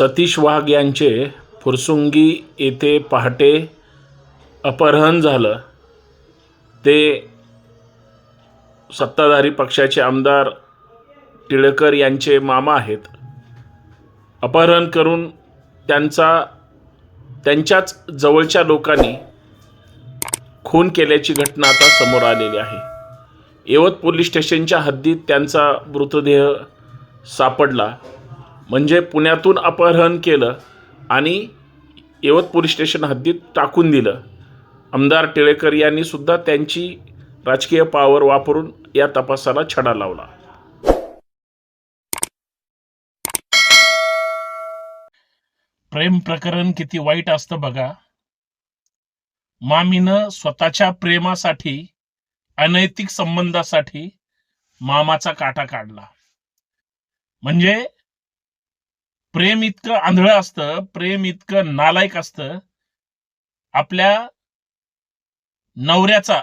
सतीश वाघ यांचे फुरसुंगी येथे पहाटे अपहरण झालं. ते सत्ताधारी पक्षाचे आमदार टिळकर यांचे मामा आहेत. अपहरण करून त्यांचा त्यांच्याच जवळच्या लोकांनी खून केल्याची घटना आता समोर आलेली आहे. यवत पोलीस स्टेशनच्या हद्दीत त्यांचा मृतदेह सापडला. म्हणजे पुण्यातून अपहरण केलं आणि यवत पोलीस स्टेशन हद्दीत टाकून दिलं. आमदार टिळेकर यांनी सुद्धा त्यांची राजकीय पावर वापरून या तपासाला छडा लावला. प्रेम प्रकरण किती वाईट असतं बघा. मामीनं स्वतःच्या प्रेमासाठी अनैतिक संबंधासाठी मामाचा काटा काढला. म्हणजे प्रेम इतकं आंधळं असतं प्रेम इतकं नालायक असतं. आपल्या नवऱ्याचा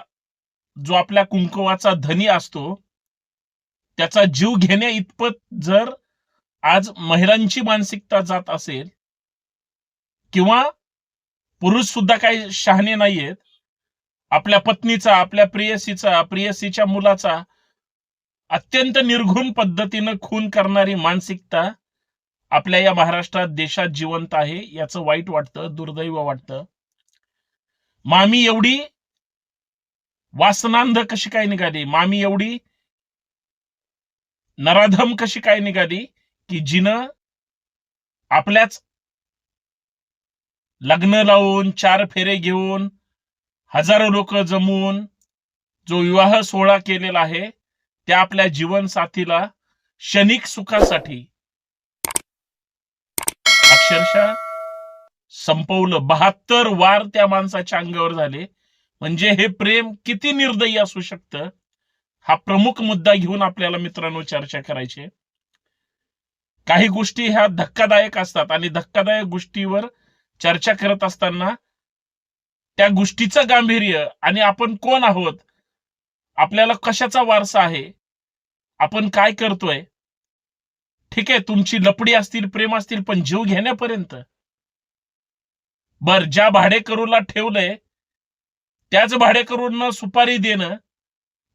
जो आपल्या कुंकवाचा धनी असतो त्याचा जीव घेण्या इतपत जर आज महिलांची मानसिकता जात असेल किंवा पुरुष सुद्धा काही शहाणे नाहीयेत आपल्या पत्नीचा आपल्या प्रेयसीचा प्रेयसीच्या मुलाचा अत्यंत निर्घुण पद्धतीनं खून करणारी मानसिकता आपल्या या महाराष्ट्रात देशात जिवंत आहे याचं वाईट वाटतं दुर्दैव वाटतं. मामी एवढी वासनांध कशी काय निघाली? मामी एवढी नराधम कशी काय निघाली? की जिनं आपल्याच लग्न लावून चार फेरे घेऊन हजारो लोक जमवून जो विवाह सोहळा केलेला आहे त्या आपल्या जीवनसाथीला क्षणिक सुखासाठी अक्षरशः संपवलं. बहात्तर वार त्या माणसाच्या अंगावर झाले. म्हणजे हे प्रेम किती निर्दयी असू शकतं? हा प्रमुख मुद्दा घेऊन आपल्याला मित्रांनो चर्चा करायची काही गोष्टी ह्या धक्कादायक असतात आणि धक्कादायक गोष्टीवर चर्चा करत असताना त्या गोष्टीचं गांभीर्य आणि आपण कोण आहोत? आपल्याला कशाचा वारसा आहे? आपण काय करतोय? ठीक आहे तुमची लपडी असतील प्रेम असतील पण जीव घेण्यापर्यंत. बर ज्या भाडेकरूला ठेवलंय त्याच भाडेकरूंना सुपारी देणं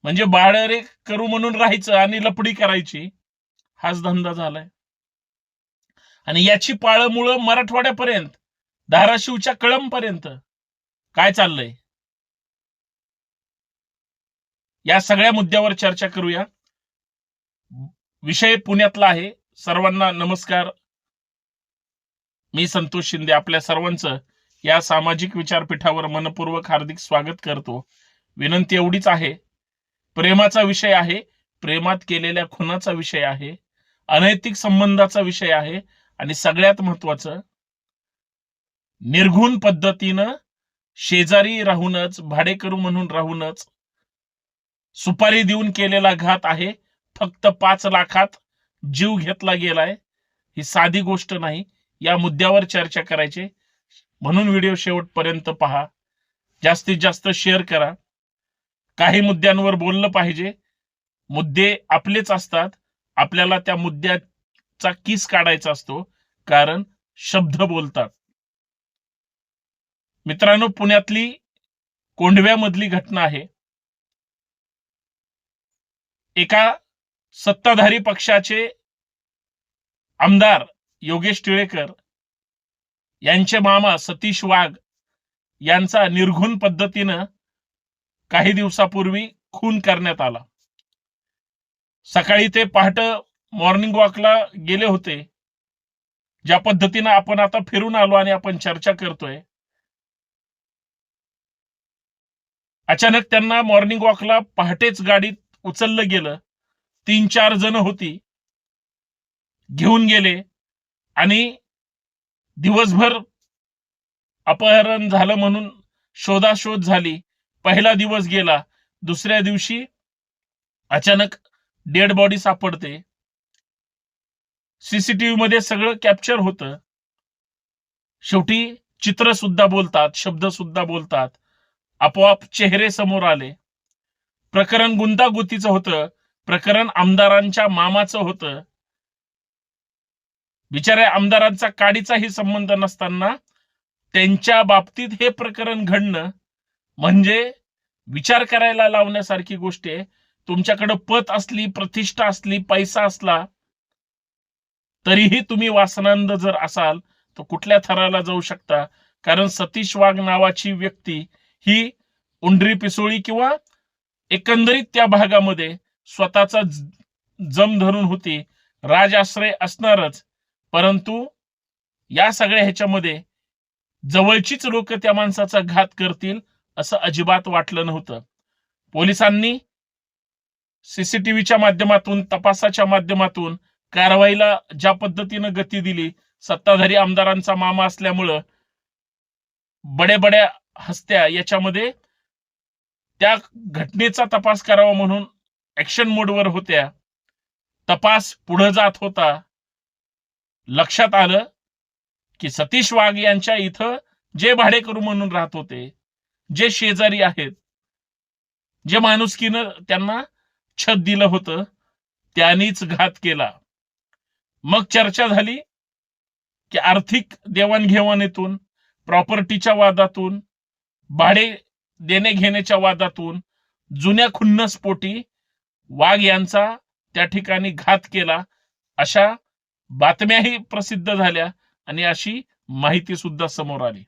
म्हणजे भाडे करू म्हणून राहायचं आणि लपडी करायची हाच धंदा झालाय. आणि याची पाळमुळं मराठवाड्यापर्यंत धाराशिवच्या कळंबपर्यंत काय चाललंय? या सगळ्या मुद्द्यावर चर्चा करूया. विषय पुण्यातला आहे. सर्वांना नमस्कार. मी संतोष शिंदे आपल्या सर्वांचं या सामाजिक विचारपीठावर मनपूर्वक हार्दिक स्वागत करतो. विनंती एवढीच आहे. प्रेमाचा विषय आहे. प्रेमात केलेल्या खुनाचा विषय आहे. अनैतिक संबंधाचा विषय आहे. आणि सगळ्यात महत्वाचं निर्घुण पद्धतीनं शेजारी राहूनच भाडेकरू म्हणून राहूनच सुपारी देऊन केलेला घात आहे. फक्त पाच लाखात जीव घेतला गेलाय. ही साधी गोष्ट नाही. या मुद्द्यावर चर्चा करायची. म्हणून व्हिडिओ शेवटपर्यंत पहा. जास्तीत जास्त शेअर करा. काही मुद्द्यांवर बोललं पाहिजे. मुद्दे आपलेच असतात. आपल्याला त्या मुद्द्याचा किस काढायचा असतो. कारण शब्द बोलतात. मित्रांनो पुण्यातली कोंढव्यामधली घटना आहे. एका सत्ताधारी पक्षाचे आमदार योगेश टिळेकर यांचे मामा सतीश वाघ यांचा निर्घुण पद्धतीनं काही दिवसापूर्वी खून करण्यात आला. सकाळी ते पहाट मॉर्निंग वॉकला गेले होते. ज्या पद्धतीनं आपण आता फिरून आलो आणि आपण चर्चा करतोय अचानक त्यांना मॉर्निंग वॉकला पहाटेच गाडीत उचललं गेलं. तीन चार जण होती. घेऊन गेले. आणि दिवसभर अपहरण झालं म्हणून शोधाशोध झाली. पहिला दिवस गेला. दुसऱ्या दिवशी अचानक डेड बॉडी सापडते. सीसीटीव्ही मध्ये सगळं कॅप्चर होतं. शेवटी चित्र सुद्धा बोलतात शब्द सुद्धा बोलतात. आपोआप चेहरे समोर आले. प्रकरण गुंतागुंतीचं होतं. प्रकरण आमदारांच्या मामाचं होतं. बिचाऱ्या आमदारांचा काडीचाही संबंध नसताना त्यांच्या बाबतीत हे प्रकरण घडणं म्हणजे विचार करायला लावण्यासारखी गोष्ट आहे. तुमच्याकडे पत असली प्रतिष्ठा असली पैसा असला तरीही तुम्ही वासनांद जर असाल तर कुठल्या थराला जाऊ शकता? कारण सतीश वाघ नावाची व्यक्ती ही उंडरी पिसोळी किंवा एकंदरीत त्या भागामध्ये स्वतःचा जम धरून होती राजाश्रय असणारच. परंतु या सगळ्या ह्याच्यामध्ये जवळचीच लोक त्या माणसाचा घात करतील असं अजिबात वाटलं नव्हतं. पोलिसांनी सीसीटीव्हीच्या माध्यमातून तपासाच्या माध्यमातून कारवाईला ज्या पद्धतीनं गती दिली सत्ताधारी आमदारांचा मामा असल्यामुळं बड्या बड्या हस्त्या याच्यामध्ये त्या घटनेचा तपास करावा म्हणून ऍक्शन मोडवर होत्या. तपास पुढे जात होता. लक्षात आलं की सतीश वाघ यांच्या इथं जे भाडेकरू म्हणून राहत होते जे शेजारी आहेत जे माणुसकीनं त्यांना छत दिलं होतं त्यांनीच घात केला. मग चर्चा झाली की आर्थिक देवाणघेवाणीतून प्रॉपर्टीच्या वादातून भाडे देणे घेण्याच्या वादातून जुन्या खुन्नसपोटी वाघ यांचा त्या ठिकाणी घात केला. अशा बातम्याही प्रसिद्ध झाल्या आणि अशी माहिती सुद्धा समोर आली.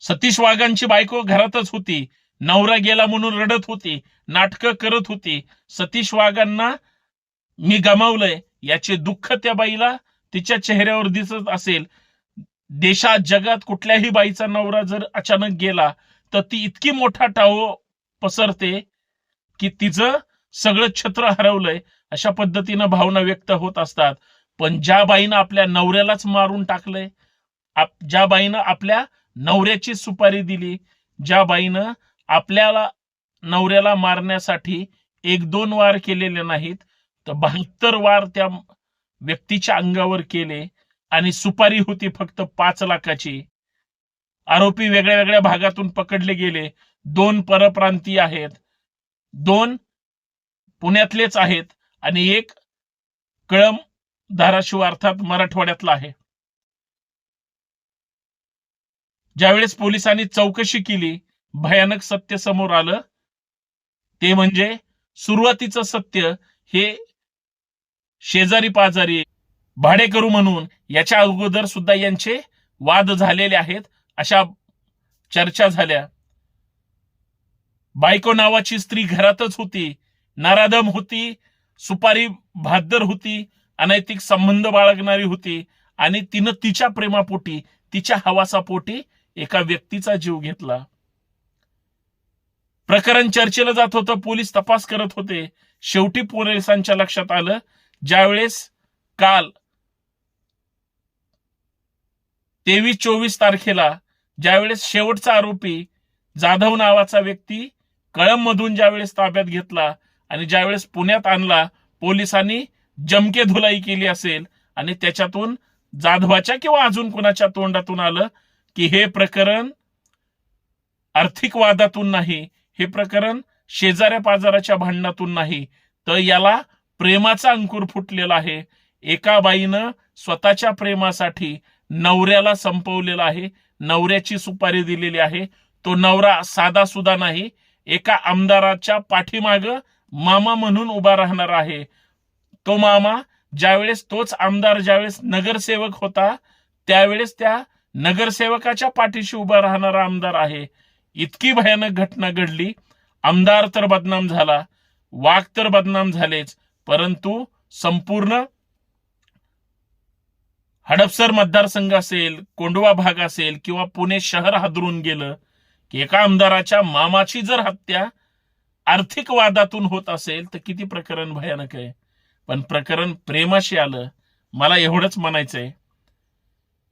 सतीश वाघांची बायको घरातच होती. नवरा गेला म्हणून रडत होती. नाटकं करत होती. सतीश वाघांना मी गमावलंय. याचे दुःख त्या बाईला तिच्या चेहऱ्यावर दिसत असेल. देशात जगात कुठल्याही बाईचा नवरा जर अचानक गेला तर ती इतकी मोठा टाहो पसरते. की तिचं सगळं छत्र हरवलंय अशा पद्धतीनं भावना व्यक्त होत असतात. पण ज्या बाईनं आपल्या नवऱ्यालाच मारून टाकलंय आप- ज्या बाईनं आपल्या नवऱ्याची सुपारी दिली ज्या बाईनं आपल्याला नवऱ्याला मारण्यासाठी एक दोन वार केलेले नाहीत तर बहात्तर वार त्या व्यक्तीच्या अंगावर केले आणि सुपारी होती फक्त पाच लाखाची. आरोपी वेगळ्या वेगळ्या भागातून पकडले गेले. दोन परप्रांतीय आहेत. दोन पुण्यातलेच आहेत आणि एक कळम धाराशिव अर्थात मराठवाड्यातला आहे. ज्यावेळेस पोलिसांनी चौकशी केली भयानक सत्य समोर आलं ते म्हणजे सुरुवातीचं सत्य हे शेजारी पाजारी भाडेकरू म्हणून याच्या अगोदर सुद्धा यांचे वाद झालेले आहेत अशा चर्चा झाल्या. बायको नावाची स्त्री घरातच होती नारादम होती सुपारी भादर होती अनैतिक संबंध बाळगणारी होती आणि तिनं तिच्या प्रेमापोटी तिच्या हवासापोटी एका व्यक्तीचा जीव घेतला. प्रकरण चर्चेला जात होतं पोलीस तपास करत होते. शेवटी पोलिसांच्या लक्षात आलं ज्यावेळेस काल तेवीस चोवीस तारखेला ज्यावेळेस शेवटचा आरोपी जाधव नावाचा व्यक्ती कळंब मधून ज्यावेळेस ताब्यात घेतला आणि ज्यावेळेस पुण्यात आणला पोलिसांनी जमके धुलाई केली असेल आणि त्याच्यातून जाधवाच्या किंवा अजून कोणाच्या तोंडातून आलं की हे प्रकरण आर्थिक वादातून नाही हे प्रकरण शेजाऱ्या पाजाराच्या भांडणातून नाही तर याला प्रेमाचा अंकुर फुटलेला आहे. एका बाईनं स्वतःच्या प्रेमासाठी नवऱ्याला संपवलेला आहे नवऱ्याची सुपारी दिलेली आहे. तो नवरा साधा सुद्धा नाही एका आमदाराच्या पाठीमाग मामा म्हणून उभा राहणार आहे. तो मामा ज्यावेळेस तोच आमदार ज्यावेळेस नगरसेवक होता त्यावेळेस त्या नगरसेवकाच्या पाठीशी उभा राहणारा आमदार आहे. इतकी भयानक घटना घडली. आमदार तर बदनाम झाला वाघ तर बदनाम झालेच परंतु संपूर्ण हडपसर मतदारसंघ असेल कोंडवा भाग असेल किंवा पुणे शहर हादरून गेलं एका आमदाराच्या मामाची जर हत्या आर्थिक वादातून होत असेल तर किती प्रकरण भयानक आहे. पण प्रकरण प्रेमाशी आलं मला एवढंच म्हणायचंय.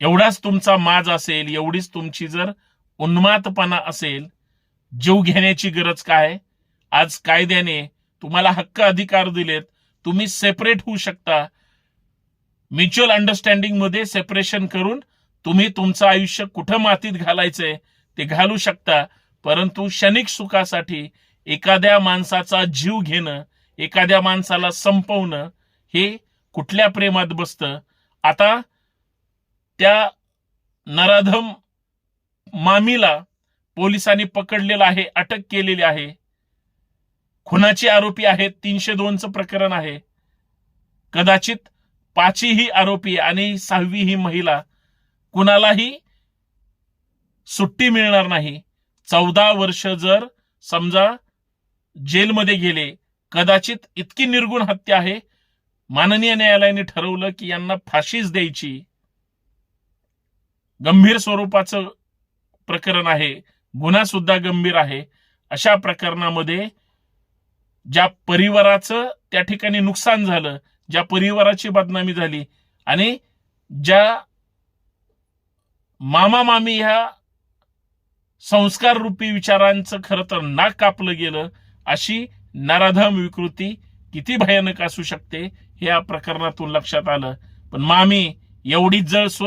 एवढाच तुमचा माज असेल एवढीच तुमची जर उन्मादपणा असेल जीव घेण्याची गरज काय? आज कायद्याने तुम्हाला हक्क अधिकार दिलेत तुम्ही सेपरेट होऊ शकता. म्युच्युअल अंडरस्टँडिंगमध्ये सेपरेशन करून तुम्ही तुमचं आयुष्य कुठं मातीत घालायचंय? ते घालू शकता. परंतु क्षणिक सुखासाठी एखाद्या माणसाचा जीव घेणं एखाद्या माणसाला संपवणं हे कुठल्या प्रेमात बसतं? आता त्या नराधम मामीला पोलिसांनी पकडलेलं आहे अटक केलेली आहे. खुनाचे आरोपी आहेत तीनशे दोनचं प्रकरण आहे. कदाचित पाचही आरोपी आणि सहावी ही महिला कुणालाही सुट्टी मिळणार नाही. चौदा वर्ष जर समजा जेलमध्ये गेले कदाचित इतकी निर्गुण हत्या आहे. माननीय न्यायालयाने ठरवलं की यांना फाशीच द्यायची. गंभीर स्वरूपाचं प्रकरण आहे. गुन्हा सुद्धा गंभीर आहे. अशा प्रकरणामध्ये ज्या परिवाराचं त्या ठिकाणी नुकसान झालं ज्या परिवाराची बदनामी झाली आणि ज्या मामा मामी ह्या संस्कार रूपी विचारांचं खरं तर नाक कापलं गेलं अशी नराधम विकृती किती भयानक असू शकते हे या प्रकरणातून लक्षात आलं. पण मामी एवढी जळ स्व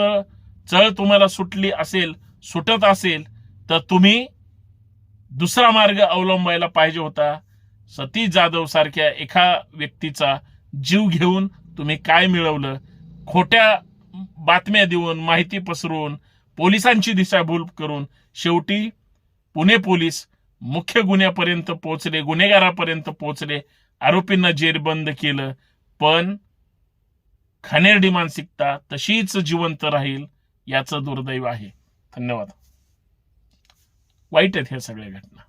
चळ तुम्हाला सुटली असेल सुटत असेल तर तुम्ही दुसरा मार्ग अवलंबायला पाहिजे होता. सतीश जाधव सारख्या एका व्यक्तीचा जीव घेऊन तुम्ही काय मिळवलं? खोट्या बातम्या देऊन माहिती पसरवून पोलिसांची दिशाभूल करून शेवटी पुणे पोलीस मुख्य गुन्ह्यापर्यंत पोहोचले गुन्हेगारापर्यंत पोहोचले. आरोपींना जेरबंद केलं. पण खानेरडी मानसिकता तशीच जिवंत राहील याचं दुर्दैव आहे. धन्यवाद. वाईट आहेत ह्या सगळ्या घटना.